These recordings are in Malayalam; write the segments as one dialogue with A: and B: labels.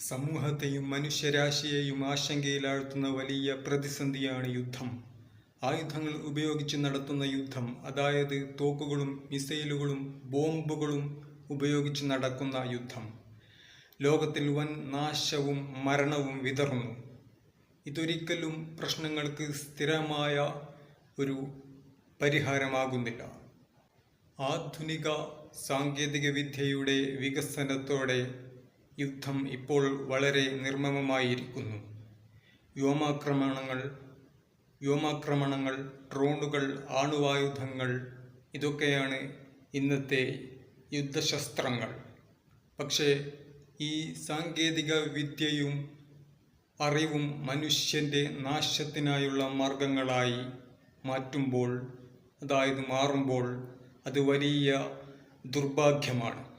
A: സമൂഹത്തെയും മനുഷ്യരാശിയെയും ആശങ്കയിലാഴ്ത്തുന്ന വലിയ പ്രതിസന്ധിയാണ് യുദ്ധം. ആയുധങ്ങൾ ഉപയോഗിച്ച് നടത്തുന്ന യുദ്ധം അതായത് തോക്കുകളും മിസൈലുകളും ബോംബുകളും ഉപയോഗിച്ച് നടക്കുന്ന യുദ്ധം. ലോകത്തിൽ വൻ നാശവും മരണവും വിതറുന്നു. ഇതൊരിക്കലും പ്രശ്നങ്ങൾക്ക് സ്ഥിരമായ ഒരു പരിഹാരമാകുന്നില്ല. ആധുനിക സാങ്കേതിക വിദ്യയുടെ വികസനത്തോടെ യുദ്ധം ഇപ്പോൾ വളരെ നിർമ്മമമായിരിക്കുന്നു. വ്യോമാക്രമണങ്ങൾ വ്യോമാക്രമണങ്ങൾ ഡ്രോണുകൾ ആണുവായുധങ്ങൾ ഇതൊക്കെയാണ് ഇന്നത്തെ യുദ്ധശസ്ത്രങ്ങൾ. പക്ഷേ ഈ സാങ്കേതിക വിദ്യയും അറിവും മനുഷ്യന്റെ നാശത്തിനായുള്ള മാർഗങ്ങളായി മാറ്റുമ്പോൾ അതായത് മാറുമ്പോൾ അത് വലിയ ദുർഭാഗ്യമാണ്.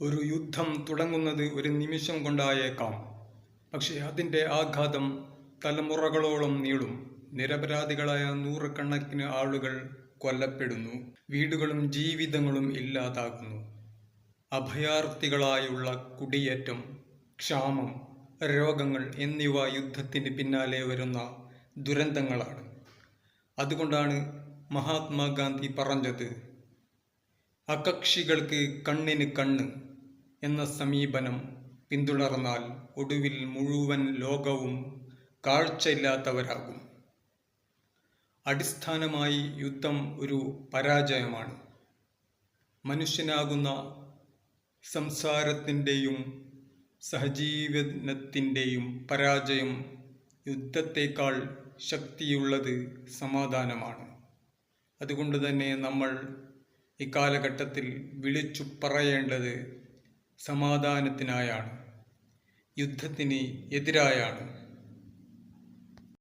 A: ഒരു യുദ്ധം തുടങ്ങുന്നത് ഒരു നിമിഷം കൊണ്ടായേക്കാം. പക്ഷേ അതിന്റെ ആഘാതം തലമുറകളോളം നീളും. നിരപരാധികളായ നൂറുകണക്കിന് ആളുകൾ കൊല്ലപ്പെടുന്നു. വീടുകളും ജീവിതങ്ങളും ഇല്ലാതാകുന്നു. അഭയാർത്ഥികളായുള്ള കുടിയേറ്റം ക്ഷാമം രോഗങ്ങൾ എന്നിവ യുദ്ധത്തിന് പിന്നാലെ വരുന്ന ദുരന്തങ്ങളാണ്. അതുകൊണ്ടാണ് മഹാത്മാഗാന്ധി പറഞ്ഞത് അകക്ഷികൾക്ക് കണ്ണിന് കണ്ണ് എന്ന സമീപനം പിന്തുടർന്നാൽ ഒടുവിൽ മുഴുവൻ ലോകവും കാഴ്ചയില്ലാത്തവരാകും. അടിസ്ഥാനമായി യുദ്ധം ഒരു പരാജയമാണ്. മനുഷ്യനാകുന്ന സംസാരത്തിന്റെയും സഹജീവനത്തിന്റെയും പരാജയം യുദ്ധത്തേക്കാൾ ശക്തിയുള്ളത് സമാധാനമാണ്. അതുകൊണ്ട് തന്നെ നമ്മൾ ഇക്കാലഘട്ടത്തിൽ വിളിച്ചു പറയേണ്ടത് സമാധാനത്തിനായാണ്. യുദ്ധത്തിന് എതിരായാണ്.